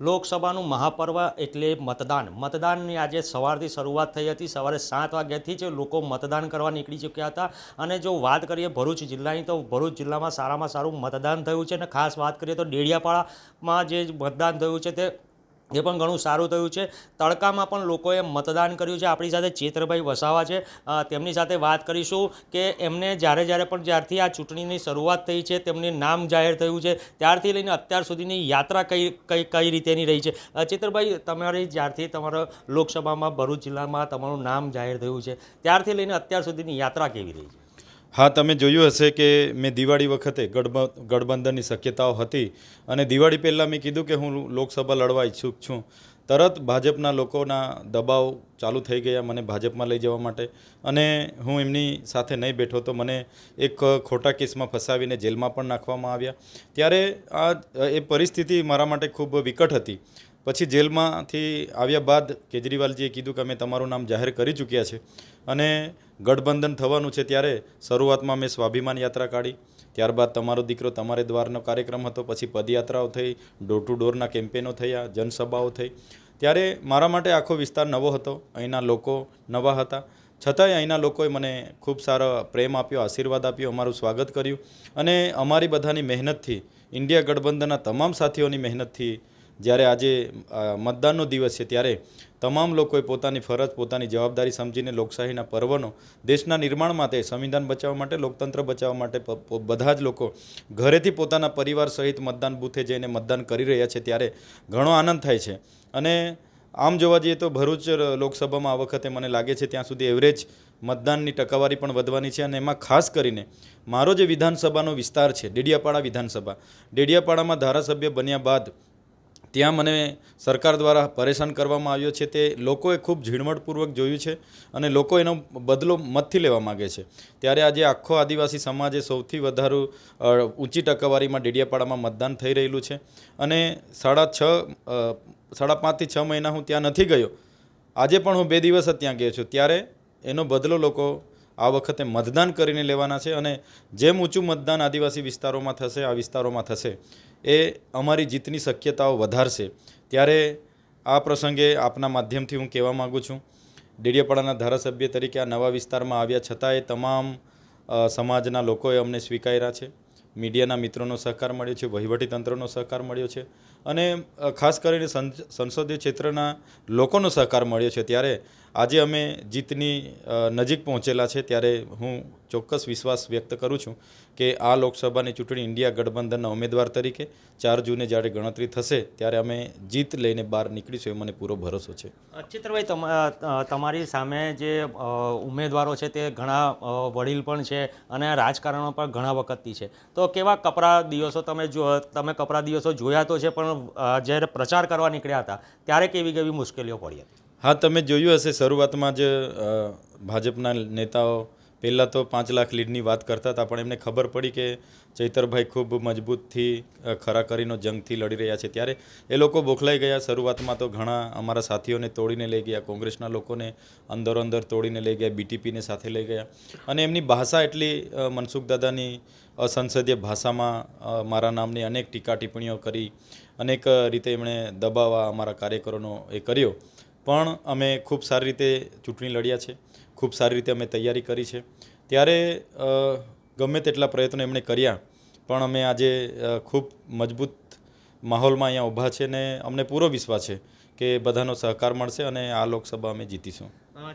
લોકસભાનું મહાપર્વ એટલે મતદાન. મતદાનની આજે સવારથી શરૂઆત થઈ હતી. સવારે સાત વાગ્યાથી જ લોકો મતદાન કરવા નીકળી ચૂક્યા હતા. અને જો વાત કરીએ ભરૂચ જિલ્લાની, તો ભરૂચ જિલ્લામાં સારામાં સારું મતદાન થયું છે. અને ખાસ વાત કરીએ તો ડેડિયાપાડામાં જે મતદાન થયું છે તે એ પણ ઘણું સારું થયું છે. તડકામાં પણ લોકોએ મતદાન કર્યું છે. આપણી સાથે ચેતરભાઈ વસાવા છે. તેમની સાથે વાત કરીશું કે એમને જ્યારે જ્યારે પણ જ્યારથી આ ચૂંટણીની શરૂઆત થઈ છે, તેમને નામ જાહેર થયું છે. ત્યારથી લઈને અત્યાર સુધીની યાત્રા કઈ કઈ કઈ રીતેની રહી છે? ચેતરભાઈ, તમારી જ્યારથી તમારા લોકસભામાં ભરૂચ જિલ્લામાં તમારું નામ જાહેર થયું છે. ત્યારથી લઈને અત્યાર સુધીની યાત્રા કેવી રહી છે? હા, તમે જોયું હશે કે મેં દિવાળી વખતે ગઠબ ગઠબંધનની શક્યતાઓ હતી અને દિવાળી પહેલાં મેં કીધું કે હું લોકસભા લડવા ઈચ્છુક છું. તરત ભાજપના લોકોના દબાવ ચાલુ થઈ ગયા મને ભાજપમાં લઈ જવા માટે અને હું એમની સાથે નહીં બેઠો તો મને એક ખોટા કેસમાં ફસાવીને જેલમાં પણ નાખવામાં આવ્યા. ત્યારે આ, એ પરિસ્થિતિ મારા માટે ખૂબ વિકટ હતી. પછી જેલમાંથી આવ્યા બાદ કેજરીવાલજીએ કીધું કે અમે તમારું નામ જાહેર કરી ચૂક્યા છે. અને ગઠબંધન થવાનું છે ત્યારે શરૂઆતમાં મેં સ્વાભિમાન યાત્રા કાઢી. ત્યારબાદ તમારો દીકરો તમારે દ્વારનો કાર્યક્રમ હતો, પછી પદયાત્રાઓ થઈ ડોર ટુ ડોરના કેમ્પેનો થયા, જનસભાઓ થઈ. ત્યારે મારા માટે આખો વિસ્તાર નવો હતો, અહીંના લોકો નવા હતા. છતાંય અહીંના લોકોએ મને ખૂબ સારો પ્રેમ આપ્યો, આશીર્વાદ આપ્યો, અમારું સ્વાગત કર્યું. અને અમારી બધાની મહેનતથી, ઇન્ડિયા ગઠબંધનના તમામ સાથીઓની મહેનતથી જ્યારે આજે મતદાનનો દિવસ છે ત્યારે તમામ લોકોએ પોતાની ફરજ, પોતાની જવાબદારી સમજીને લોકશાહીના પર્વનો દેશના નિર્માણ માટે, સંવિધાન બચાવવા માટે, લોકતંત્ર બચાવવા માટે બધા જ લોકો ઘરેથી પોતાના પરિવાર સહિત મતદાન બૂથે જઈને મતદાન કરી રહ્યા છે ત્યારે ઘણો આનંદ થાય છે. અને આમ જોવા જઈએ તો ભરૂચ લોકસભામાં આ વખતે મને લાગે છે ત્યાં સુધી એવરેજ મતદાનની ટકાવારી પણ વધવાની છે અને એમાં ખાસ કરીને મારો જે વિધાનસભાનો વિસ્તાર છે, ડેડિયાપાડા વિધાનસભા, ડેડિયાપાડામાં ધારાસભ્ય બન્યા બાદ ત્યાં મને સરકાર દ્વારા પરેશાન કરવામાં આવ્યો છે તે લોકોએ ખૂબ ઝીણવટપૂર્વક જોયું છે અને લોકો એનો બદલો મતથી લેવા માગે છે. ત્યારે આજે આખો આદિવાસી સમાજે સૌથી વધારે ઊંચી ટકાવારીમાં ડેડિયાપાડામાં મતદાન થઈ રહેલું છે અને સાડા છ સાડા પાંચથી છ મહિના હું ત્યાં નથી ગયો. આજે પણ હું બે દિવસ જ ત્યાં ગયો છું. ત્યારે એનો બદલો લોકો આ વખતે મતદાન કરીને લેવાના છે અને જેમ ઊંચું મતદાન આદિવાસી વિસ્તારોમાં થશે, આ વિસ્તારોમાં થશે, એ અમારી જીતની શક્યતાઓ વધારશે. ત્યારે આ પ્રસંગે આપના માધ્યમથી હું કહેવા માગું છું, ડેડિયાપાડાના ધારાસભ્ય તરીકે આ નવા વિસ્તારમાં આવ્યા છતાંય તમામ સમાજના લોકોએ અમને સ્વીકાર્યા છે. મીડિયાના મિત્રોનો સહકાર મળ્યો છે, વહીવટીતંત્રનો સહકાર મળ્યો છે. અને ખાસ કરીને સંસદીય ક્ષેત્રના લોકોનો સહકાર મળ્યો છે. ત્યારે આજે અમે જીતની નજીક પહોંચેલા છે. ત્યારે હું ચોક્કસ વિશ્વાસ વ્યક્ત કરું છું કે આ લોકસભાની ચૂંટણી ઇન્ડિયા ગઠબંધનના ઉમેદવાર તરીકે ચાર જૂને જ્યારે ગણતરી થશે, ત્યારે અમે જીત લઈને બહાર નીકળીશું એ મને પૂરો ભરોસો છે. ચિત્રભાઈ, તમ તમારી સામે જે ઉમેદવારો છે તે ઘણા વડીલ પણ છે અને રાજકારણો પણ ઘણા વખતથી છે. તો કેવા કપરા દિવસો તમે જો, તમે કપરા દિવસો જોયા તો છે, પણ જ્યારે પ્રચાર કરવા નીકળ્યા હતા, ત્યારે કેવી કેવી મુશ્કેલીઓ પડી હતી? હા, તમે જોયું હશે, શરૂઆતમાં જ ભાજપના નેતાઓ પહેલાં તો પાંચ લાખ લીડની વાત કરતા હતા, પણ એમને ખબર પડી કે ચૈતરભાઈ ખૂબ મજબૂતથી ખરા ખરાખરીનો જંગથી લડી રહ્યા છે. ત્યારે એ લોકો બોખલાઈ ગયા. શરૂઆતમાં તો ઘણા અમારા સાથીઓને તોડીને લઈ ગયા. કોંગ્રેસના લોકોને અંદરો અંદર તોડીને લઈ ગયા. બીટીપીને સાથે લઈ ગયા. અને એમની ભાષા એટલી મનસુખ દાદાની અસંસદીય ભાષામાં મારા નામની અનેક ટીકા ટિપ્પણીઓ કરી, અનેક રીતે એમણે દબાવવા અમારા કાર્યકરોનો એ કર્યો. પણ અમે ખૂબ સારી રીતે ચૂંટણી લડ્યા છે. ખૂબ સારી રીતે અમે તૈયારી કરી છે. ત્યારે ગમે તેટલા પ્રયત્નો એમણે કર્યા, પણ અમે આજે ખૂબ મજબૂત માહોલમાં અહીંયા ઊભા છે ને અમને પૂરો વિશ્વાસ છે કે બધાનો સહકાર મળશે અને આ લોકસભા અમે જીતીશું.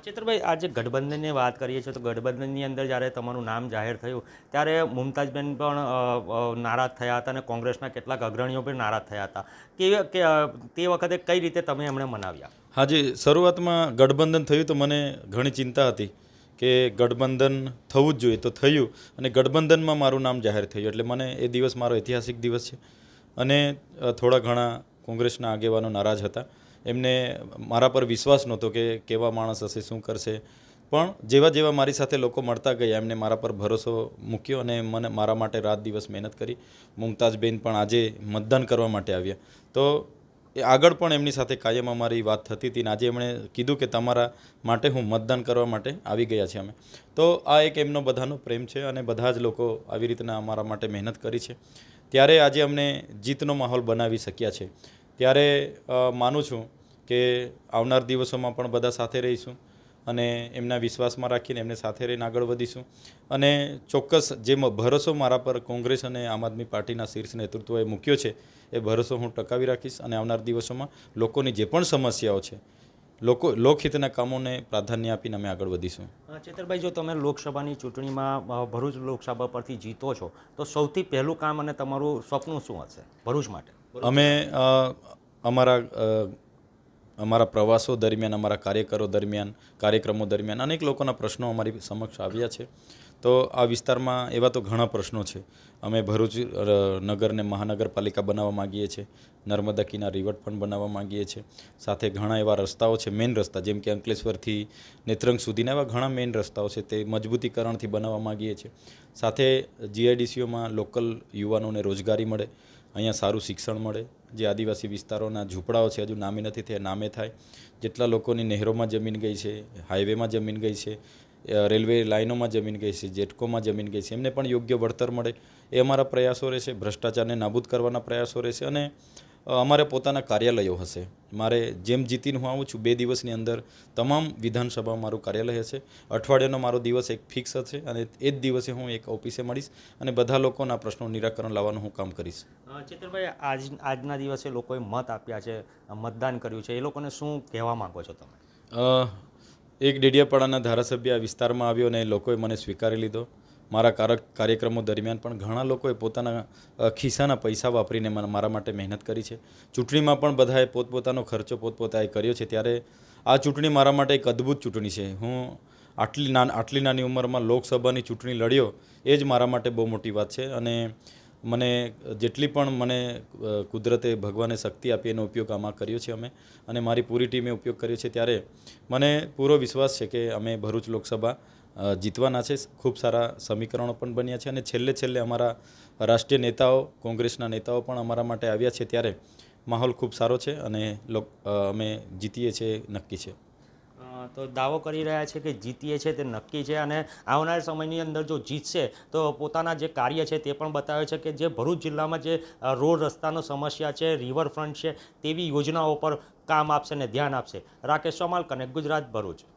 ચિત્રભાઈ આજે ગઠબંધનની વાત કરીએ છીએ, તો ગઠબંધનની અંદર જ્યારે તમારું નામ જાહેર થયું, ત્યારે મુમતાજબેન પણ નારાજ થયા હતા અને કોંગ્રેસના કેટલાક અગ્રણીઓ પણ નારાજ થયા હતા. કે તે વખતે કઈ રીતે તમે એમણે મનાવ્યા? હાજી શરૂઆતમાં ગઠબંધન થયું તો મને ઘણી ચિંતા હતી કે ગઠબંધન થવું જ જોઈએ. તો થયું અને ગઠબંધનમાં મારું નામ જાહેર થયું. એટલે મને એ દિવસ મારો ઐતિહાસિક દિવસ છે. અને થોડા ઘણા કોંગ્રેસના આગેવાનો નારાજ હતા. એમને મારા પર વિશ્વાસ નહોતો કે કેવા માણસ હશે, શું કરશે. પણ જેવા જેવા મારી સાથે લોકો મળતા ગયા, એમને મારા પર ભરોસો મૂક્યો અને મને મારા માટે રાત દિવસ મહેનત કરી. મુમતાજબેન પણ આજે મતદાન કરવા માટે આવ્યા. તો એ આગળ પણ એમની સાથે કાયમ અમારી વાત થતી હતી ને આજે એમણે કીધું કે તમારા માટે હું મતદાન કરવા માટે આવી ગયા છે અમે. તો આ એક એમનો બધાનો પ્રેમ છે અને બધા જ લોકો આવી રીતના અમારા માટે મહેનત કરી છે. ત્યારે આજે અમને જીતનો માહોલ બનાવી શક્યા છે. ત્યારે માનું છું કે આવનાર દિવસોમાં પણ બધા સાથે રહીશું અને એમના વિશ્વાસમાં રાખીને એમને સાથે રહીને આગળ વધીશું. અને ચોક્કસ જે ભરોસો મારા પર કોંગ્રેસ અને આમ આદમી પાર્ટીના શીર્ષ નેતૃત્વએ મૂક્યો છે, એ ભરોસો હું ટકાવી રાખીશ અને આવનાર દિવસોમાં લોકોની જે પણ સમસ્યાઓ છે લોકો લોકહિતના કામોને પ્રાધાન્ય આપીને અમે આગળ વધીશું. ચેતરભાઈ જો તમે લોકસભાની ચૂંટણીમાં ભરૂચ લોકસભા પરથી જીતો છો તો સૌથી પહેલું કામ અને તમારું સપનું શું હશે ભરૂચ માટે? અમે અમારા અમારા પ્રવાસો દરમિયાન અમારા કાર્યકરો દરમિયાન કાર્યક્રમો દરમિયાન અનેક લોકોના પ્રશ્નો અમારી સમક્ષ આવ્યા છે. તો આ વિસ્તારમાં એવા તો ઘણા પ્રશ્નો છે. અમે ભરૂચ નગરને મહાનગરપાલિકા બનાવવા માગીએ છીએ. નર્મદા કિના રિવર્ટ પણ બનાવવા માગીએ છીએ. સાથે ઘણા એવા રસ્તાઓ છે મેઇન રસ્તા, જેમ કે અંકલેશ્વરથી નેત્રંગ સુધીના એવા ઘણા મેઇન રસ્તાઓ છે તે મજબૂતીકરણથી બનાવવા માગીએ છીએ. સાથે જીઆઈડીસીઓમાં લોકલ યુવાનોને રોજગારી મળે, અહીંયા સારું શિક્ષણ મળે. જે આદિવાસી વિસ્તારોના ઝૂંપડાઓ છે, હજુ નામે નથી થયા, નામે થાય. જેટલા લોકોની નહેરોમાં જમીન ગઈ છે, હાઈવેમાં જમીન ગઈ છે રેલવે લાઇનોમાં જમીન ગઈ છે જેટકોમાં જમીન ગઈ છે એમને પણ યોગ્ય વળતર મળે. એ અમારા પ્રયાસો રહેશે ભ્રષ્ટાચારને નાબૂદ કરવાના પ્રયાસો રહેશે અને અમારે પોતાના કાર્યાલયો હશે. મારે જેમ જીતીને હું આવું છું બે દિવસની અંદર તમામ વિધાનસભામાં મારું કાર્યાલય હશે. અઠવાડિયાનો મારો દિવસ એક ફિક્સ હશે અને એ જ દિવસે હું એક ઓફિસે મળીશ અને બધા લોકોના પ્રશ્નો નિરાકરણ લાવવાનું હું કામ કરીશ. ચિત્રભાઈ આજ આજના દિવસે લોકોએ મત આપ્યા છે મતદાન કર્યું છે. એ લોકોને શું કહેવા માગો છો તમે? એક ડેડિયાપાડાના ધારાસભ્ય આ વિસ્તારમાં આવ્યો અને લોકોએ મને સ્વીકારી લીધો. મારા કારક, કાર્યક્રમો દરમિયાન પણ ઘણા લોકોએ પોતાના ખિસ્સાના પૈસા વાપરીને મારા માટે મહેનત કરી છે. ચૂંટણીમાં પણ બધાએ પોતપોતાનો ખર્ચો પોતપોતાએ કર્યો છે. ત્યારે આ ચૂંટણી મારા માટે એક અદ્ભુત ચૂંટણી છે. હું આટલી નાન, આટલી નાની ઉંમરમાં લોકસભાની ચૂંટણી લડ્યો, એ જ મારા માટે બહુ મોટી વાત છે. અને મને જેટલી પણ મને કુદરતે ભગવાને શક્તિ આપી એનો ઉપયોગ આમાં કર્યો છે અમે. અને મારી પૂરી ટીમે ઉપયોગ કર્યો છે ત્યારે મને પૂરો વિશ્વાસ છે કે અમે ભરૂચ લોકસભા જીતવાના છે. ખૂબ સારા સમીકરણો પણ બન્યા છે અને છેલ્લે છેલ્લે અમારા રાષ્ટ્રીય નેતાઓ, કોંગ્રેસના નેતાઓ પણ અમારા માટે આવ્યા છે ત્યારે માહોલ ખૂબ સારો છે અને અમે જીતીએ છીએ નક્કી છે. તો દાવો કરી રહ્યા છે કે જીતીએ છે તે નક્કી છે અને આવનાર સમયની અંદર જો જીતશે, તો પોતાના જે કાર્ય છે તે પણ બતાવે છે કે જે ભરૂચ જિલ્લામાં જે રોડ રસ્તાનો સમસ્યા છે, રિવરફ્રન્ટ છે તેવી યોજનાઓ પર કામ આપશે અને ધ્યાન આપશે. રાકેશ સોમાલ કનેક્ટ ગુજરાત, ભરૂચ.